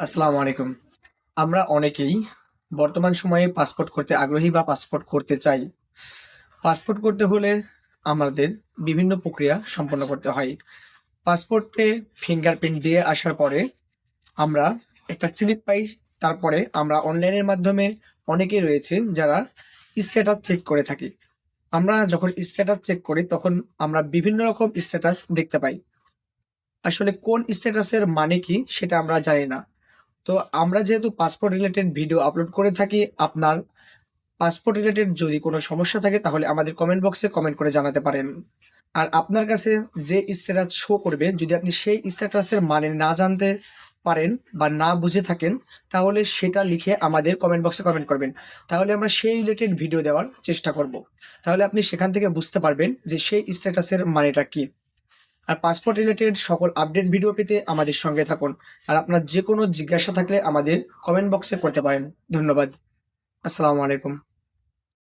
আসসালামু আলাইকুম। আমরা অনেকেই বর্তমান সময়ে পাসপোর্ট করতে আগ্রহী বা পাসপোর্ট করতে চাই। পাসপোর্ট করতে হলে আমাদের বিভিন্ন প্রক্রিয়া সম্পন্ন করতে হয়। পাসপোর্টে ফিঙ্গারপ্রিন্ট দিয়ে আসার পরে আমরা একটা স্লিপ পাই, তারপরে আমরা অনলাইনের মাধ্যমে অনেকেই রয়েছে যারা স্ট্যাটাস চেক করে থাকি। আমরা যখন স্ট্যাটাস চেক করি, তখন আমরা বিভিন্ন রকম স্ট্যাটাস দেখতে পাই। আসলে কোন স্ট্যাটাসের মানে কি, সেটা আমরা জানি না। তো আমরা যেহেতু পাসপোর্ট রিলেটেড ভিডিও আপলোড করে থাকি, আপনার পাসপোর্ট রিলেটেড যদি কোনো সমস্যা থাকে, তাহলে আমাদের কমেন্ট বক্সে কমেন্ট করে জানাতে পারেন। আর আপনার কাছে যে স্ট্যাটাস শো করবে, যদি আপনি সেই স্ট্যাটাসের মানে না জানতে পারেন বা না বুঝে থাকেন, তাহলে সেটা লিখে আমাদের কমেন্ট বক্সে কমেন্ট করবেন। তাহলে আমরা সেই রিলেটেড ভিডিও দেওয়ার চেষ্টা করব। তাহলে আপনি সেখান থেকে বুঝতে পারবেন যে সেই স্ট্যাটাসের মানেটা কি। আর পাসপোর্ট রিলেটেড সকল আপডেট ভিডিও পেতে আমাদের সঙ্গে থাকুন। আর আপনার যে কোনো জিজ্ঞাসা থাকলে আমাদের কমেন্ট বক্সে করতে পারেন। ধন্যবাদ। আসসালামু আলাইকুম।